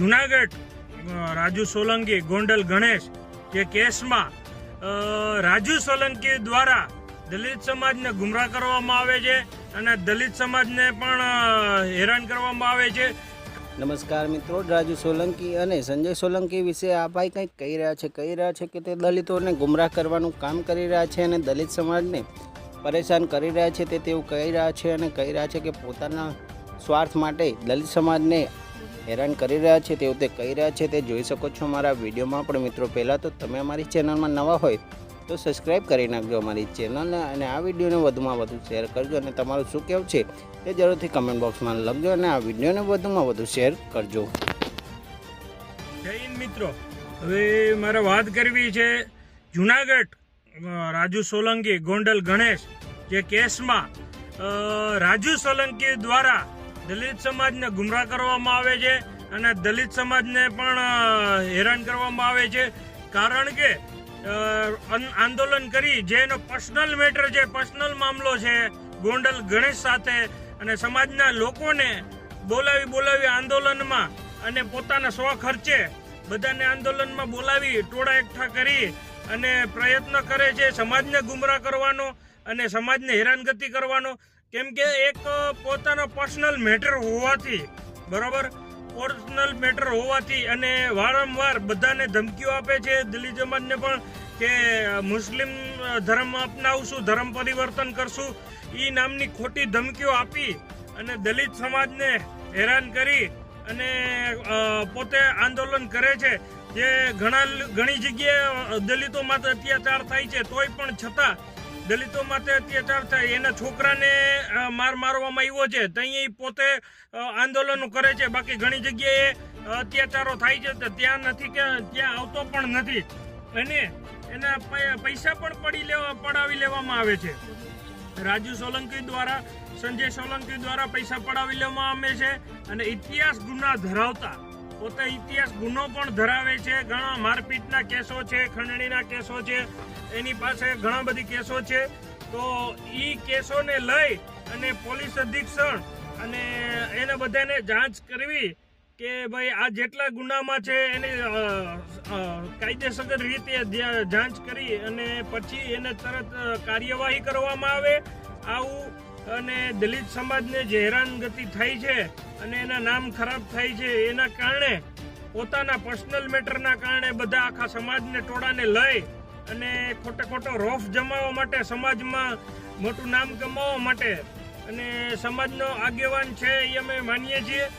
જુનાગઢ રાજુ સોલંકી, ગોંડલ ગણેશ જે કેસમાં રાજુ સોલંકી દ્વારા દલિત સમાજને ગુમરાહ કરવામાં આવે છે અને દલિત સમાજને પણ હેરાન કરવામાં આવે છે. નમસ્કાર મિત્રો, રાજુ સોલંકી અને સંજય સોલંકી વિશે આ ભાઈ કંઈક કહી રહ્યા છે, કહી રહ્યા છે કે તે દલિતોને ગુમરાહ કરવાનું કામ કરી રહ્યા છે અને દલિત સમાજને પરેશાન કરી રહ્યા છે તે તેવું કહી રહ્યા છે અને કહી રહ્યા છે કે પોતાના સ્વાર્થ માટે દલિત સમાજને હેરાન કરી રહ્યા છે, તેવું તે કહી રહ્યા છે. તે જોઈ શકો છો મારા વિડીયોમાં પણ મિત્રો, પહેલાં તો તમે અમારી ચેનલમાં નવા હોય તો સબસ્ક્રાઈબ કરી નાખજો અમારી ચેનલને અને આ વિડીયોને વધુમાં વધુ શેર કરજો અને તમારું શું કહેવું છે તે જરૂરથી કમેન્ટ બોક્સમાં લખજો અને આ વિડીયોને વધુમાં વધુ શેર કરજો. મિત્રો. હવે મારે વાત કરવી છે જુનાગઢ રાજુ સોલંકી, ગોંડલ ગણેશ, જે કેસમાં રાજુ સોલંકી દ્વારા દલિત સમાજને ગુમરાહ કરવામાં આવે છે અને દલિત સમાજને પણ હેરાન કરવામાં આવે છે. કારણ કે આંદોલન કરી, જે એનો પર્સનલ મેટર છે, પર્સનલ મામલો છે, ગોંડલ ગણેશ સાથે, અને સમાજના લોકોને બોલાવી બોલાવી આંદોલનમાં અને પોતાના સ્વ ખર્ચે બધાને આંદોલનમાં બોલાવી, ટોળા એકઠા કરી અને પ્રયત્ન કરે છે સમાજને ગુમરાહ કરવાનો અને સમાજને હેરાનગતિ કરવાનો. કેમ કે એક પોતાનો પર્સનલ મેટર હોવાથી, બરાબર? પર્સનલ મેટર હોવાથી અને વારંવાર બધાને ધમકીઓ આપે છે દિલ્હી જમાતને પણ કે મુસ્લિમ ધર્મ અપનાવશું, ધર્મ પરિવર્તન કરશું. એ નામની ખોટી ધમકીઓ આપી અને દલિત સમાજને હેરાન કરી અને પોતે આંદોલન કરે છે. જે ઘણા, ઘણી જગ્યાએ દલિતો માત્ર અત્યાચાર થાય છે, તોય પણ છતાં દલિતો માટે અત્યાચાર થાય. એના છોકરાને માર મારવામાં આવ્યો છે. ત્યાં પોતે આંદોલનો કરે છે. બાકી ઘણી જગ્યાએ અત્યાચારો થાય છે. તો ત્યાં નથી કે, ત્યાં આવતો પણ નથી. અને એના પૈસા પણ પડી લેવા, પડાવી લેવામાં આવે છે. રાજુ સોલંકી દ્વારા, સંજય સોલંકી દ્વારા પૈસા પડાવી લેવામાં આવે છે. અને ઇતિહાસ ગુના ધરાવતા પોતે ઇતિહાસ ગુનો પણ ધરાવે છે, ઘણા મારપીટના કેસો છે, ખંડણીના કેસો છે, એની પાસે ઘણા બધી કેસો છે. તો એ કેસોને લઈ અને પોલીસ અધિક્ષણ અને એને બધાને જાંચ કરવી કે ભાઈ આ જેટલા ગુનામાં છે એને કાયદેસર રીતે જાંચ કરી અને પછી એને તરત કાર્યવાહી કરવામાં આવે. આવું અને દલિત સમાજને જે હેરાનગતિ થાય છે અને એના નામ ખરાબ થાય છે, એના કારણે પોતાના પર્સનલ મેટરના કારણે બધા આખા સમાજને ટોળાને લઈ અને ખોટે ખોટો રોફ જમાવવા માટે, સમાજમાં મોટું નામ કમાવવા માટે અને સમાજનો આગેવાન છે એ અમે માનીએ છીએ.